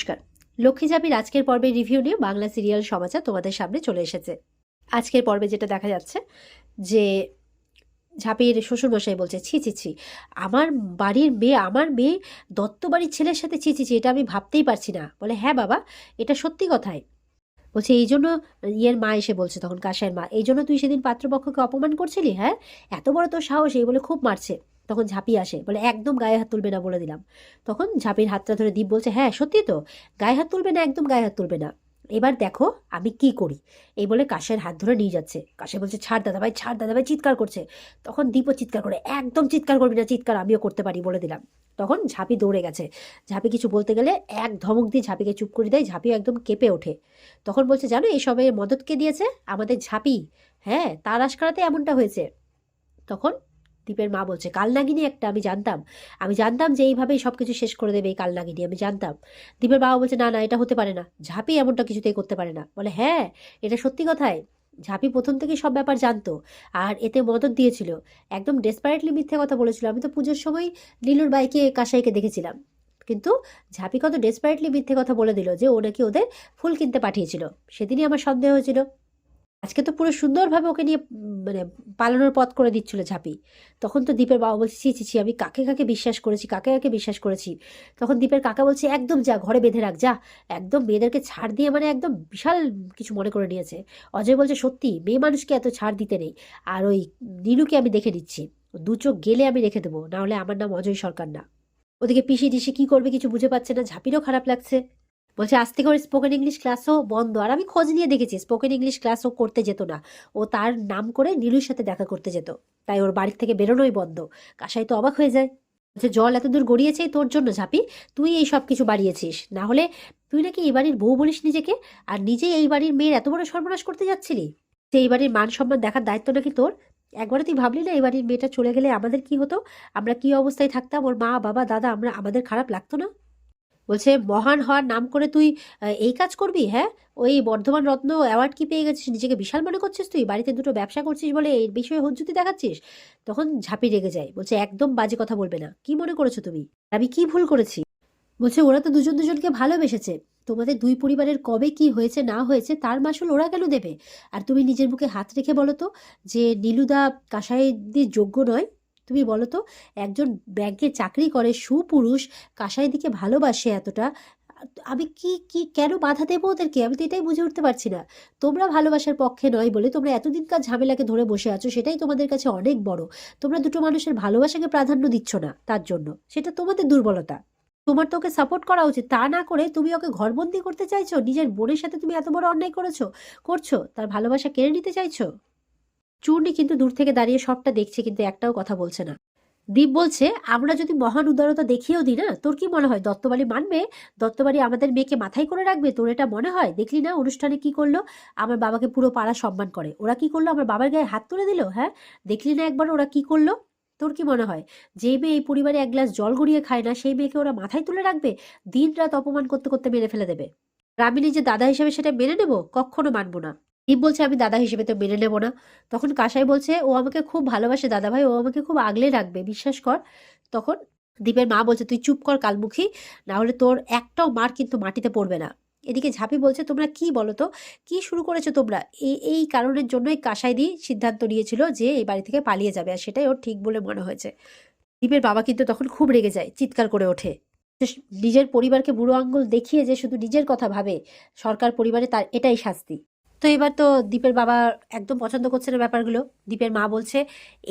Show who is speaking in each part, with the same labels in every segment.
Speaker 1: নমস্কার। লক্ষ্মী ঝাপির আজকের পর্বের রিভিউ নিয়ে বাংলা সিরিয়াল সমাচার তোমাদের সামনে চলে এসেছে। আজকের পর্বে যেটা দেখা যাচ্ছে, যে ঝাপির শ্বশুরমশাই বলছে, ছি ছি ছি, আমার বাড়ির মেয়ে, আমার মেয়ে দত্ত বাড়ির ছেলের সাথে ছি ছি ছি, এটা আমি ভাবতেই পারছি না। বলে হ্যাঁ বাবা, এটা সত্যি কথাই। বলছে, এই জন্য ইয়ের মা এসে বলছে তখন কাশের মা, এই জন্য তুই সেদিন পাত্রপক্ষকে অপমান করছিলি হ্যাঁ? এত বড় তোর সাহস? এই বলে খুব মারছে। তখন ঝাঁপি আসে, বলে, একদম গায়ে হাত তুলবে না, বলে দিলাম। তখন ঝাঁপির হাতটা ধরে দীপ বলছে হ্যাঁ সত্যি তো, গায়ে হাত তুলবে না, একদম গায়ে হাত তুলবে না। এবার দেখো আমি কি করি। এই বলে কাশের হাত ধরে নিয়ে যাচ্ছে। কাশে বলছে, ছাড় দাদা ভাই ছাড় দাদা ভাই চিৎকার করছে। তখন দীপও চিৎকার করে, একদম চিৎকার করবি না, চিৎকার, আমিও করতে পারি, বলে দিলাম। তখন ঝাঁপি দৌড়ে গেছে। ঝাঁপি কিছু বলতে গেলে এক ধমক দিয়ে ঝাঁপিকে চুপ করে দেয়, ঝাঁপিও একদম কেঁপে ওঠে। তখন বলছে, জানো, এই সবে মদত কে দিয়েছে? আমাদের ঝাঁপি। হ্যাঁ তার আশকারাতে এমনটা হয়েছে। তখন দীপের মা বলছে, কালনাগিনী একটা, আমি জানতাম। আমি জানতাম যে এইভাবেই সব কিছু শেষ করে দেবে এই কালনাগিনী, আমি জানতাম। দীপের বাবা বলছে, না না, এটা হতে পারে না। ঝাঁপি এমনটা কিছুতেই করতে পারে না। বলে হ্যাঁ এটা সত্যি কথাই। ঝাঁপি প্রথম থেকেই সব ব্যাপার জানতো আর এতে মদত দিয়েছিল। একদম ডেসপারেটলি মিথ্যে কথা বলেছিল। আমি তো পুজোর সময় নীলুর বাইকে, কাসাইকে দেখেছিলাম। কিন্তু ঝাঁপি কত ডেসপারেটলি মিথ্যে কথা বলে দিল যে ও নাকি ওদের ফুল কিনতে পাঠিয়েছিল। সেদিনই আমার সন্দেহ হয়েছিল। আজকে তো পুরো সুন্দরভাবে ওকে নিয়ে মানে পালানোর পথ করে দিচ্ছিল ঝাঁপি। তখন তো দীপের বাবা বলছে, ছি ছি আমি কাকে কাকে বিশ্বাস করেছি, কাকে কাকে বিশ্বাস করেছি? তখন দীপের কাকা বলছে, একদম যা, ঘরে বেঁধে রাখ, যা, একদম মেয়েদেরকে ছাড় দিয়ে মানে একদম বিশাল কিছু মনে করে নিয়েছে। অজয় বলছে, সত্যি, মেয়ে মানুষকে এত ছাড় দিতে নেই। আর ওই নীলুকে আমি দেখে নিচ্ছি। দু চোখ গেলে আমি রেখে দেবো নাহলে আমার নাম অজয় সরকার না। ওদিকে পিসি টিসি কি করবে কিছু বুঝে পাচ্ছে না, ঝাঁপিরও খারাপ লাগছে। বলছে, আজ থেকে ওর স্পোকেন ইংলিশ ক্লাসও বন্ধ। আর আমি খোঁজ নিয়ে দেখেছি স্পোকেন ইংলিশ ক্লাসও করতে যেত না। ও তার নাম করে নীলুর সাথে দেখা করতে যেত। তাই ওর বাড়ির থেকে বেরোনোই বন্ধ। কাসাই তো অবাক হয়ে যায়। বলছে, জল এত দূর গড়িয়েছে তোর জন্য ঝাঁপি। তুই এই সব কিছু বাড়িয়েছিস। না হলে তুই নাকি এই বাড়ির বউ বলিস নিজেকে। আর নিজেই এই বাড়ির মেয়ের এত বড় সর্বনাশ করতে যাচ্ছিলি। যে এই বাড়ির মান সম্মান দেখার দায়িত্ব নাকি তোর? একবারে তুই ভাবলি না এই বাড়ির মেয়েটা চলে গেলে আমাদের কি হতো? আমরা কি অবস্থায় থাকতাম? ওর মা, বাবা, দাদা, আমরা, আমাদের খারাপ লাগতো না? বলছে, মহান হওয়ার নাম করে তুই এই কাজ করবি হ্যাঁ? ওই বর্ধমান রত্ন অ্যাওয়ার্ড কি পেয়ে গেছিস? নিজেকে বিশাল মনে করছিস তুই? বাড়িতে দুটো ব্যবসা করছিস বলে এই বিষয়ে হুজ্জুতি দেখাচ্ছিস? তখন ঝাঁপি রেগে যায়, বলছে, একদম বাজে কথা বলবে না। কি মনে করেছ তুমি? আমি কি ভুল করেছি? বলছে, ওরা তো দুজন দুজনকে ভালোবেসেছে। তোমাদের দুই পরিবারের কবে কি হয়েছে, না হয়েছে, তার মাসুল ওরা কেন দেবে? আর তুমি নিজের বুকে হাত রেখে বলো তো যে নীলুদা কাসাইদের যোগ্য নয় তুমি বলো তো, একজন ব্যাংকে চাকরি করে সুপুরুষ কাসাইদিকে ভালোবাসে এতটা, আমি কি কি, কেন বাধা দেবো ওদেরকে? আমি তো এটাই বুঝে উঠতে পারছি না। তোমরা ভালোবাসার পক্ষে নয় বলে তোমরা এতদিনকার ঝামেলাকে ধরে বসে আছো, সেটাই তোমাদের কাছে অনেক বড়। তোমরা দুটো মানুষের ভালোবাসাকে প্রাধান্য দিচ্ছ না তার জন্য। সেটা তোমাদের দুর্বলতা। তোমার তো ওকে সাপোর্ট করা উচিত। তা না করে তুমি ওকে ঘরবন্দি করতে চাইছো? নিজের বোনের সাথে তুমি এত বড় অন্যায় করেছ, করছ? তার ভালোবাসা কেড়ে নিতে চাইছো? চূর্ণি কিন্তু দূর থেকে দাঁড়িয়ে সবটা দেখছে, কিন্তু একটাও কথা বলছে না। দীপ বলছে, আমরা যদি মহান উদারতা দেখিয়েও দিই না, তোর কি মনে হয় দত্তবাড়ি মানবে? দত্তবাড়ি আমাদের মেয়েকে মাথায় করে রাখবে? তোর এটা মনে হয়? দেখলি না অনুষ্ঠানে কি করল? আমার বাবাকে পুরো পাড়া সম্মান করে। ওরা কি করল? আমার বাবার গায়ে হাত তুলে দিল? হ্যাঁ? দেখলি না একবার ওরা কি করল? তোর কি মনে হয়? যে মেয়ে এই পরিবারে এক গ্লাস জল গড়িয়ে খায় না, সেই মেয়েকে ওরা মাথায় তুলে রাখবে? দিন রাত অপমান করতে করতে মেরে ফেলে দেবে। আর যে দাদা হিসেবে সেটা মেনে নেব? কখনো মানবো না। দীপ বলছে, আমি দাদা হিসেবে তো মেনে নেব না। তখন কাসাই বলছে, ও আমাকে খুব ভালোবাসে দাদা ভাই, ও আমাকে খুব আগলে রাখবে, বিশ্বাস কর। তখন দীপের মা বলছে, তুই চুপ কর কালমুখী না হলে তোর একটাও মার কিন্তু মাটিতে পড়বে না। এদিকে ঝাঁপি বলছে, তোমরা কি বলো তো, কি শুরু করেছ তোমরা? এই এই কারণের জন্যই কাসাই দি সিদ্ধান্ত নিয়েছিল যে এই বাড়ি থেকে পালিয়ে যাবে, আর সেটাই ওর ঠিক বলে মনে হয়েছে। দীপের বাবা কিন্তু তখন খুব রেগে যায়, চিৎকার করে ওঠে। নিজের পরিবারকে বুড়ো আঙ্গুল দেখিয়ে যে শুধু নিজের কথা ভাবে, সরকার পরিবারে তার এটাই শাস্তি। তো এবার তো দীপের বাবা একদম পছন্দ করছে না ব্যাপারগুলো। দীপের মা বলছে,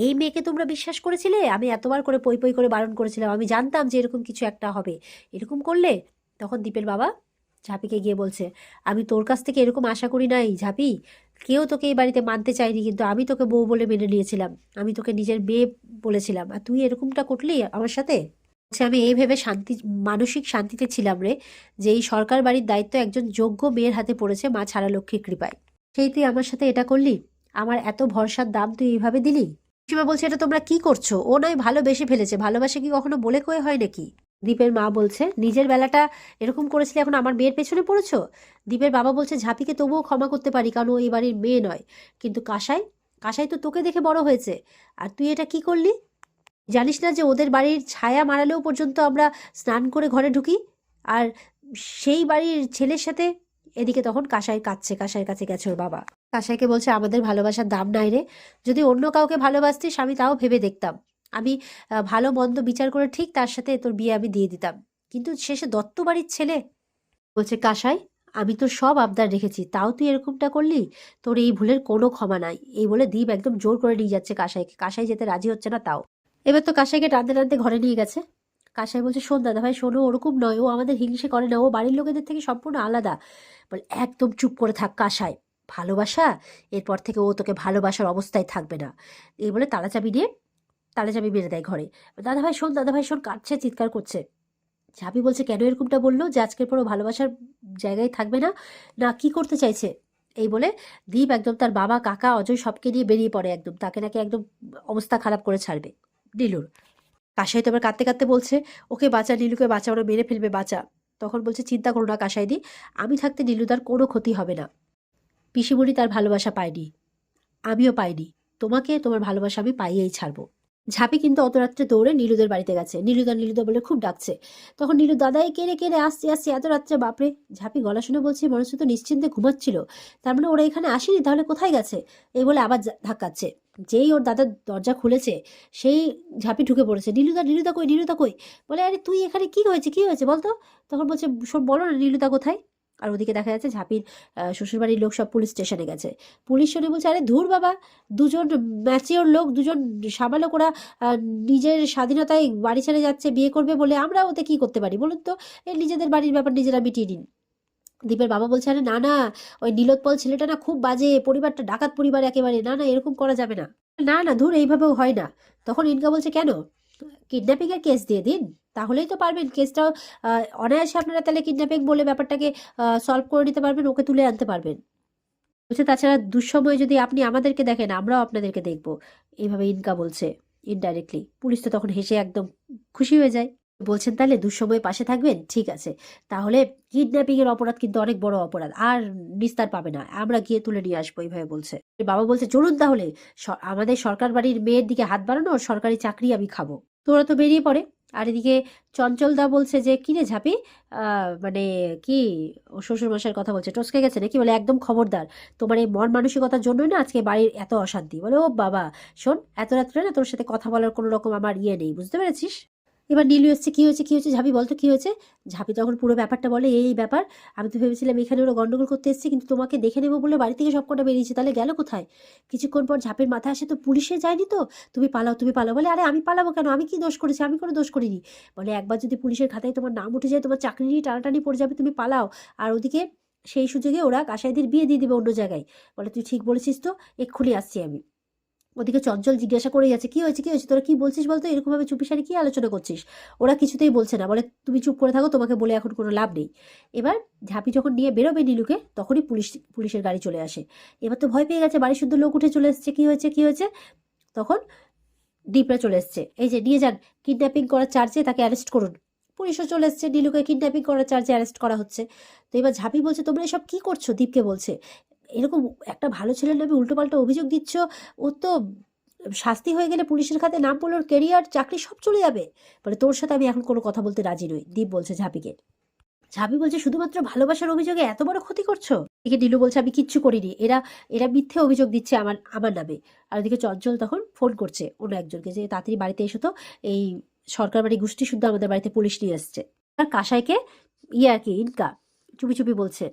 Speaker 1: এই মেয়েকে তোমরা বিশ্বাস করেছিলে? আমি এতবার করে পই পই করে বারণ করেছিলাম। আমি জানতাম যে এরকম কিছু একটা হবে। এরকম করলে? তখন দীপের বাবা ঝাঁপিকে গিয়ে বলছে, আমি তোর কাছ থেকে এরকম আশা করি নাই, ঝাঁপি। কেউ তোকে এই বাড়িতে মানতে চায়নি, কিন্তু আমি তোকে বউ বলে মেনে নিয়েছিলাম। আমি তোকে নিজের মেয়ে বলেছিলাম। আর তুই এরকমটা করলি আমার সাথে? বলছে, আমি এই ভেবে শান্তি মানসিক শান্তিতে ছিলাম রে যে এই সরকার বাড়ির দায়িত্ব একজন যোগ্য মেয়ের হাতে পড়েছে মা ছাড়া লক্ষ্মীর কৃপায়। সেই তুই আমার সাথে এটা করলি? আমার এত ভরসার দাম তুই এইভাবে দিলি? সীমা বলছে এটা তোমরা কি করছ? ও নয় ভালোবেসে ফেলেছে ভালোবাসে কি কখনো বলে কয়ে হয় নাকি? দীপের মা বলছে নিজের বেলাটা এরকম করেছিলে এখন আমার মেয়ের পেছনে পড়েছো? দীপের বাবা বলছে ঝাঁপিকে তবুও ক্ষমা করতে পারি কারণ ও এই বাড়ির মেয়ে নয়। কিন্তু কাসাই কাসাই তো তোকে দেখে বড় হয়েছে। আর তুই এটা কি করলি? জানিস না যে ওদের বাড়ির ছায়া মারালেও পর্যন্ত আমরা স্নান করে ঘরে ঢুকি? আর সেই বাড়ির ছেলের সাথে এদিকে তখন কাসাই কাঁদছে, কাসাইয়ের কাছে গেছে ওর বাবা। কাসাইকে বলছে, আমাদের ভালোবাসার দাম নাই রে। যদি অন্য কাউকে ভালোবাসতিস, আমি তাও ভেবে দেখতাম। আমি ভালো মন্দ বিচার করে ঠিক তার সাথে তোর বিয়ে আমি দিয়ে দিতাম। কিন্তু শেষে দত্ত বাড়ির ছেলে। বলছে, কাসাই, আমি তো সব আবদার রেখেছি। তাও তুই এরকমটা করলি? তোর এই ভুলের কোনো ক্ষমা নাই। এই বলে দীপ একদম জোর করে নিয়ে যাচ্ছে কাসাইকে। কাসাই যেতে রাজি হচ্ছে না তাও। এবার তো কাসাইকে টানতে টানতে ঘরে নিয়ে গেছে। কাসাই বলছে, শোন দাদা ভাই, শোনো, ওরকম নয়। ও আমাদের হিংসে করে না। ও বাড়ির লোকেদের থেকে সম্পূর্ণ আলাদা। বলে, একদম চুপ করে থাক কাসাই ভালোবাসা, এরপর থেকে ও তোকে ভালোবাসার অবস্থায় থাকবে না। এই বলে তালা চাবি নিয়ে তালা চাবি মেরে দেয় ঘরে। দাদা ভাই, শোন, দাদা ভাই, শোন কাটছে চিৎকার করছে। ঝাঁপি বলছে, কেন এরকমটা বলল? যে আজকের পরও ভালোবাসার জায়গায় থাকবে না? না, কি করতে চাইছে? এই বলে দীপ একদম তার বাবা, কাকা, অজয় সবকে নিয়ে বেরিয়ে পড়ে একদম। তাকে নাকি একদম অবস্থা খারাপ করে ছাড়বে। নীলুর। কাশাই তো আবার কাঁদতে কাঁদতে বলছে, ওকে বাঁচা, নীলুকে বাঁচা, ওরা মেরে ফেলবে, বাঁচা। তখন বলছে, চিন্তা করো না কাশাইদি, আমি থাকতে নীলুদার কোনো ক্ষতি হবে না। পিসিমণি তার ভালোবাসা পায়নি। আমিও পাইনি। তোমাকে, তোমার ভালোবাসা আমি পাইয়েই ছাড়বো। ঝাঁপি কিন্তু অত রাত্রে দৌড়ে নীলুদের বাড়িতে গেছে। নীলুদা নীলুদা বলে খুব ডাকছে। তখন নীলু, দাদাই কেড়ে কেড়ে আসছে আসছে, এত রাত্রে, বাপরে! ঝাঁপি গলা শুনে বলছে, মনে হচ্ছে তো নিশ্চিন্তে ঘুমাচ্ছিল। তার মানে ওরা এখানে আসেনি, তাহলে কোথায় গেছে? এই বলে আবার ধাক্কাচ্ছে। যেই ওর দাদার দরজা খুলেছে, সেই ঝাঁপি ঢুকে পড়েছে। নীলুদা নীলুদা কই নীলুদা কই? বলে, আরে, তুই এখানে কি হয়েছে কি হয়েছে বলতো? তখন বলছে শোন বলো না নীলুদা কোথায়? আর ওদিকে দেখা যাচ্ছে ঝাঁপির শ্বশুরবাড়ির লোক সব পুলিশ স্টেশনে গেছে। পুলিশ শুনে বলছে, আরে ধুর বাবা, দুজন ম্যাচিওর লোক, দুজন সাবালক, ওরা নিজের স্বাধীনতায় বাড়ি ছেড়ে যাচ্ছে, বিয়ে করবে বলে আমরা ওতে কি করতে পারি? বলুন তো এই নিজেদের বাড়ির ব্যাপার নিজেরা মিটিয়ে নিন। দীপের বাবা বলছে, আরে না না, ওই নীলোৎপল ছেলেটা না খুব বাজে, পরিবারটা ডাকাত পরিবার একেবারে। না না, এরকম করা যাবে না। না না, ধুর, এইভাবেও হয় না। তখন ইনকা বলছে, কেন? কিডন্যাপিং এর কেস দিয়ে দিন। তাহলেই তো পারবেন কেসটাও অনায়াসে আপনারা তাহলে কিডন্যাপিং বলে ব্যাপারটাকে সলভ করে নিতে পারবেন, ওকে তুলে আনতে পারবেন। বলছে, তাছাড়া দুঃসময় যদি আপনি আমাদেরকে দেখেন, আমরাও আপনাদেরকে দেখব। এইভাবে ইনকা বলছে ইনডাইরেক্টলি পুলিশ তো তখন হেসে একদম খুশি হয়ে যায়। বলছেন, তাহলে দুঃসময়ে পাশে থাকবেন? ঠিক আছে। তাহলে কিডন্যাপিং এর অপরাধ কিন্তু অনেক বড় অপরাধ। আর নিস্তার পাবে না। আমরা গিয়ে তুলে নিয়ে আসব। এইভাবে বলছে। বাবা বলছে, চলুন তাহলে। আমাদের সরকার বাড়ির মেয়ের দিকে হাত বাড়ানো সরকারি চাকরি আমি খাব। তোরা তো বেরিয়ে পড়ে। আর এদিকে চঞ্চলদা বলছে যে কিরে ঝাপি? মানে কি শ্বশুর মশাইয়ের কথা বলছে? টসকে গেছে নাকি? বলে, একদম খবরদার। তোমার এই মন মানসিকতার জন্যই না আজকে বাড়ির এত অশান্তি। বলে, ও বাবা, শোন, এত রাত্রে না তোর সাথে কথা বলার কোনো রকম আমার ইয়ে নেই। বুঝতে পেরেছিস? এবার নীলু এসছে, কি হয়েছে কি হয়েছে, ঝাপি বলতো কি হয়েছে? ঝাপি তখন পুরো ব্যাপারটা বলে, এই ব্যাপার। আমি তো ভেবেছিলাম এখানে ওরা গন্ডগোল করতে এসেছে, কিন্তু তোমাকে দেখে নেব বলে বাড়ি থেকে সব কটা বেরিয়েছে। তাহলে গেল কোথায়? কিছুক্ষণ পর ঝাপের মাথায় আসে, তো পুলিশে যায়নি তো? তুমি পালাও তুমি পালাও। বলে, আরে, আমি পালাবো কেন? আমি কি দোষ করেছি? আমি কোনো দোষ করিনি। বলে, একবার যদি পুলিশের খাতায় তোমার নাম উঠে যায়, তোমার চাকরি নিয়ে টানাটানি পড়ে যাবে, তুমি পালাও। আর ওদিকে সেই সুযোগে ওরা কাসাইদের বিয়ে দিয়ে দিবে অন্য জায়গায়। বলে, তুই ঠিক বলেছিস তো? এক্ষুনি আসছি আমি। ওদিকে চঞ্চল জিজ্ঞাসা করে যাচ্ছে কি হয়েছে কি হয়েছে? তোরা কি বলছিস বলতো? এরকমভাবে চুপিসারে কি আলোচনা করছিস? ওরা কিছুতেই বলছে না। বলে, তুমি চুপ করে থাকো, তোমাকে বলে এখন কোনো লাভ নেই। এবার ঝাঁপি যখন নিয়ে বেরোবে নীলুকে, তখনই পুলিশ, পুলিশের গাড়ি চলে আসে। এবার তো ভয় পেয়ে গেছে বাড়ির শুদ্ধ লোক উঠে চলে এসছে, কি হয়েছে কি হয়েছে? তখন দীপরা চলে এসছে, এই যে, নিয়ে যান কিডন্যাপিং করার চার্জে তাকে অ্যারেস্ট করুন। পুলিশও চলে এসছে, নীলুকে কিডন্যাপিং করার চার্জে অ্যারেস্ট করা হচ্ছে। তো এবার ঝাঁপি বলছে, তোমরা এসব কি করছ? দীপকে বলছে এরকম একটা ভালো ছেলের নামে উল্টোপাল্টা অভিযোগ দিচ্ছ, ও তো শাস্তি হয়ে গেলে পুলিশের খাতে নাম পড়লে কেরিয়ার চাকরি সব চলে যাবে। বলে, তোর সাথে আমি এখন কোনো কথা বলতে রাজি নই। দীপ বলছে ঝাঁপিকে। ঝাঁপি বলছে, শুধুমাত্র ভালোবাসার অভিযোগে এত বড় ক্ষতি করছ? এদিকে নীলু বলছে, আমি কিচ্ছু করিনি। এরা এরা মিথ্যে অভিযোগ দিচ্ছে আমার আমার নামে। আর ওদিকে চঞ্চল তখন ফোন করছে অন্য একজনকে যে, তাড়াতাড়ি বাড়িতে এসো তো। এই সরকার বাড়ি গোষ্ঠী শুদ্ধ আমাদের বাড়িতে পুলিশ নিয়ে এসছে আর কাসাইকে ইয়ে আর কি, ইনকা। চুপি চুপি বলছে।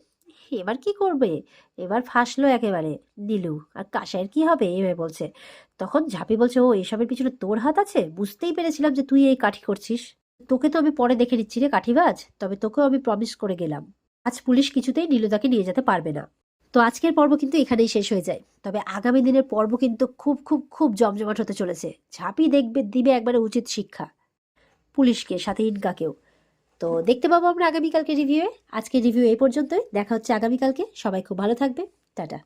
Speaker 1: এবার কি করবে? এবার ফাঁসলো একেবারে। নীলু, আর কাসাইয়ের কি হবে? এভাবে বলছে। তখন ঝাঁপি বলছে, ও, এসবের পিছনে তোর হাত আছে? বুঝতেই পেরেছিলাম যে তুই এই কাঠি করছিস। তোকে তো আমি পরে দেখে নিচ্ছি রে কাঠিবাজ, তবে তোকেও আমি প্রমিস করে গেলাম। আজ পুলিশ কিছুতেই নীলুদাকে নিয়ে যেতে পারবে না। তো আজকের পর্ব কিন্তু এখানেই শেষ হয়ে যায়। তবে আগামী দিনের পর্ব কিন্তু খুব খুব খুব জমজমাট হতে চলেছে। ঝাঁপি দেখবে, দিবে একবারে উচিত শিক্ষা। পুলিশকে, সাথে ইনকাকেও। তো দেখতে পাবো আমরা আগামীকালকে রিভিউয়ে আজকে রিভিউ এই পর্যন্তই। দেখা হচ্ছে আগামীকালকে। সবাই খুব ভালো থাকবে টাটা।